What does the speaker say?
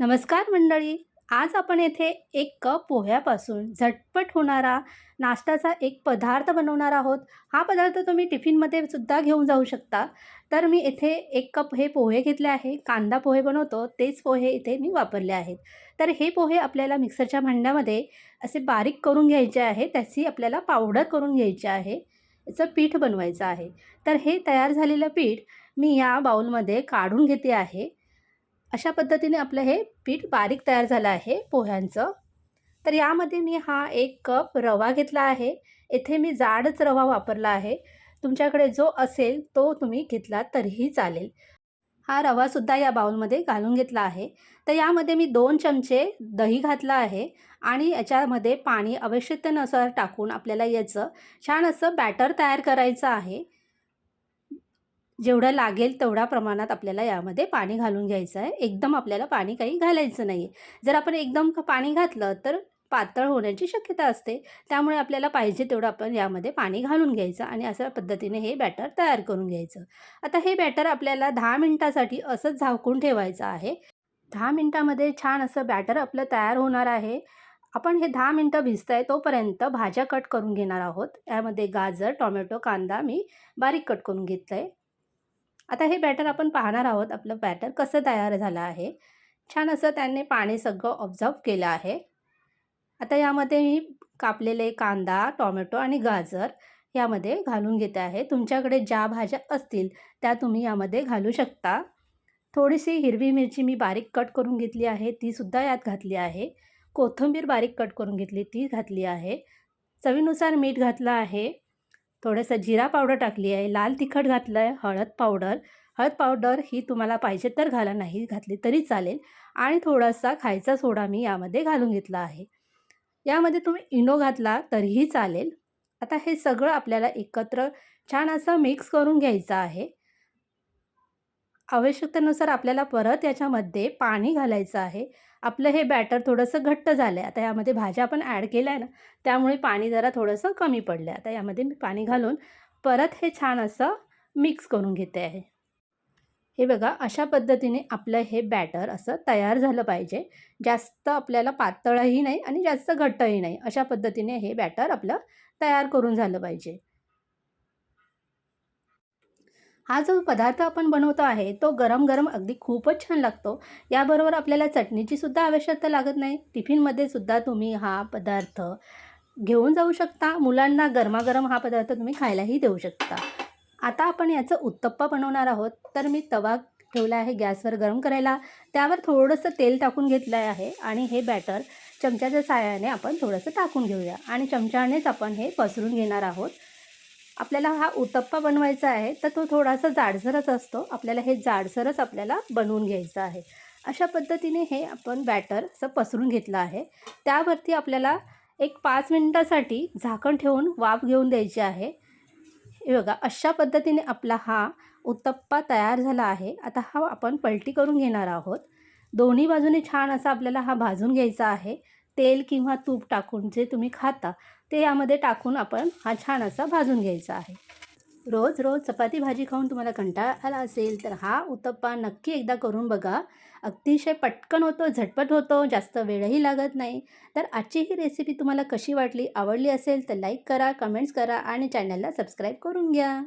नमस्कार मंडळी. आज आपण येथे एक कप पोह्यापासून झटपट होणारा नाश्त्याचा एक पदार्थ बनवणार आहोत. हा पदार्थ तुम्ही टिफिनमध्ये सुद्धा घेऊन जाऊ शकता. तर मी इथे एक कप हे पोहे घेतले आहे. कांदा पोहे बनवतो. तेच पोहे इथे मी वापरले आहेत. तर हे पोहे आपल्याला मिक्सरच्या भांड्यामध्ये असे बारीक करून घ्यायचे आहे. त्याची आपल्याला पावडर करून घ्यायची आहे. याचं पीठ बनवायचं आहे. तर हे तयार झालेलं पीठ मी या बाऊलमध्ये काढून घेते आहे. अशा पद्धतीने आपलं हे पीठ बारीक तयार झालं आहे पोह्यांचं. तर यामध्ये मी हा एक कप रवा घेतला आहे. येथे मी जाडच रवा वापरला आहे. तुमच्याकडे जो असेल तो तुम्ही घेतला तरीही चालेल. हा रवासुद्धा या बाउलमध्ये घालून घेतला आहे. तर यामध्ये मी दोन चमचे दही घातलं आहे आणि याच्यामध्ये पाणी आवश्यकतेनुसार टाकून आपल्याला याचं छान असं बॅटर तयार करायचं आहे. जेवढं लागेल तेवढ्या प्रमाणात आपल्याला यामध्ये पाणी घालून घ्यायचं आहे. एकदम आपल्याला पाणी काही घालायचं नाही आहे. जर आपण एकदम पाणी घातलं तर पातळ होण्याची शक्यता असते. त्यामुळे आपल्याला पाहिजे तेवढं आपण यामध्ये पाणी घालून घ्यायचं आणि अशा पद्धतीने हे बॅटर तयार करून घ्यायचं. आता हे बॅटर आपल्याला दहा मिनटासाठी असंच झाकून ठेवायचं आहे. दहा मिनटामध्ये छान असं बॅटर आपलं तयार होणार आहे. आपण हे दहा मिनटं भिजत आहे तोपर्यंत भाज्या कट करून घेणार आहोत. यामध्ये गाजर टोमॅटो कांदा मी बारीक कट करून घेतलं आहे आता हे बॅटर आपण पाहणार आहोत आपलं बॅटर कसं तयार झालं आहे. छान असं त्याने पाणी सगळं ऑब्झर्व केलं आहे. आता यामध्ये मी कापलेले कांदा टोमॅटो आणि गाजर यामध्ये घालून घेते आहे. तुमच्याकडे ज्या भाज्या असतील त्या तुम्ही यामध्ये घालू शकता. थोडीशी हिरवी मिरची मी बारीक कट करून घेतली आहे तीसुद्धा यात घातली आहे. कोथिंबीर बारीक कट करून घेतली ती घातली आहे. चवीनुसार मीठ घातलं आहे. थोडंसं जिरा पावडर टाकली आहे लाल तिखट घातलं आहे हळद पावडर. हळद पावडर ही तुम्हाला पाहिजे तर घाला नाही घातली तरी चालेल. आणि थोडासा खायचा सोडा मी यामध्ये घालून घेतला आहे. यामध्ये तुम्ही इनो घातला तरीही चालेल. आता हे सगळं आपल्याला एकत्र छान असं मिक्स करून घ्यायचं आहे. आवश्यकतेनुसार आपल्याला परत याच्यामध्ये पाणी घालायचं आहे. आपलं हे बॅटर थोडंसं घट्ट झालं आहे आता यामध्ये भाज्या आपण ॲड केल्या आहे ना त्यामुळे पाणी जरा थोडंसं कमी पडलं आहे आता यामध्ये मी पाणी घालून परत हे छान असं मिक्स करून घेते आहे. हे बघा अशा पद्धतीने आपलं हे बॅटर असं तयार झालं पाहिजे. जास्त आपल्याला पातळही नाही आणि जास्त घट्टही नाही. अशा पद्धतीने हे बॅटर आपलं तयार करून झालं पाहिजे. हा जो पदार्थ आपण बनवतो आहे तो गरम गरम अगदी खूपच छान लागतो. याबरोबर आपल्याला चटणीची सुद्धा आवश्यकता लागत नाही. टिफिनमध्ये सुद्धा तुम्ही हा पदार्थ घेऊन जाऊ शकता. मुलांना गरमागरम हा पदार्थ तुम्ही खायलाही देऊ शकता. आता आपण याचं उत्तप्पा बनवणार आहोत. तर मी तवा ठेवला आहे गॅसवर गरम करायला. त्यावर थोडंसं तेल टाकून घेतलं आहे आणि हे बॅटर चमच्याच्या साहाय्याने आपण थोडंसं टाकून घेऊया. आणि चमच्यानेच आपण हे पसरून घेणार आहोत. आपल्याला हा उत्तप्पा बनवायचा आहे तर तो थोडासा जाडसरच असतो. आपल्याला हे जाडसरच आपल्याला बनवून घ्यायचं आहे. अशा पद्धतीने हे आपण बॅटर असं पसरून घेतलं आहे. त्यावरती आपल्याला एक पाच मिनटासाठी झाकण ठेवून वाफ घेऊन द्यायची आहे. हे बघा अशा पद्धतीने आपला हा उत्तप्पा तयार झाला आहे. आता हा आपण पलटी करून घेणार आहोत. दोन्ही बाजूने छान असा आपल्याला हा भाजून घ्यायचा आहे. तेल किंवा तूप टाकून जे तुम्ही खाता ते यामध्ये टाकून आपण हा छान असा भाजून घ्यायचा आहे. रोज रोज चपाती भाजी खाऊन तुम्हाला कंटाळा आला असेल तर हा उत्तप्पा नक्की एकदा करून बघा. अतिशय पटकन होतो झटपट होतो जास्त वेळही लागत नाही. तर आजची ही रेसिपी तुम्हाला कशी वाटली आवडली असेल तर लाईक करा कमेंट्स करा आणि चॅनलला सबस्क्राईब करून घ्या.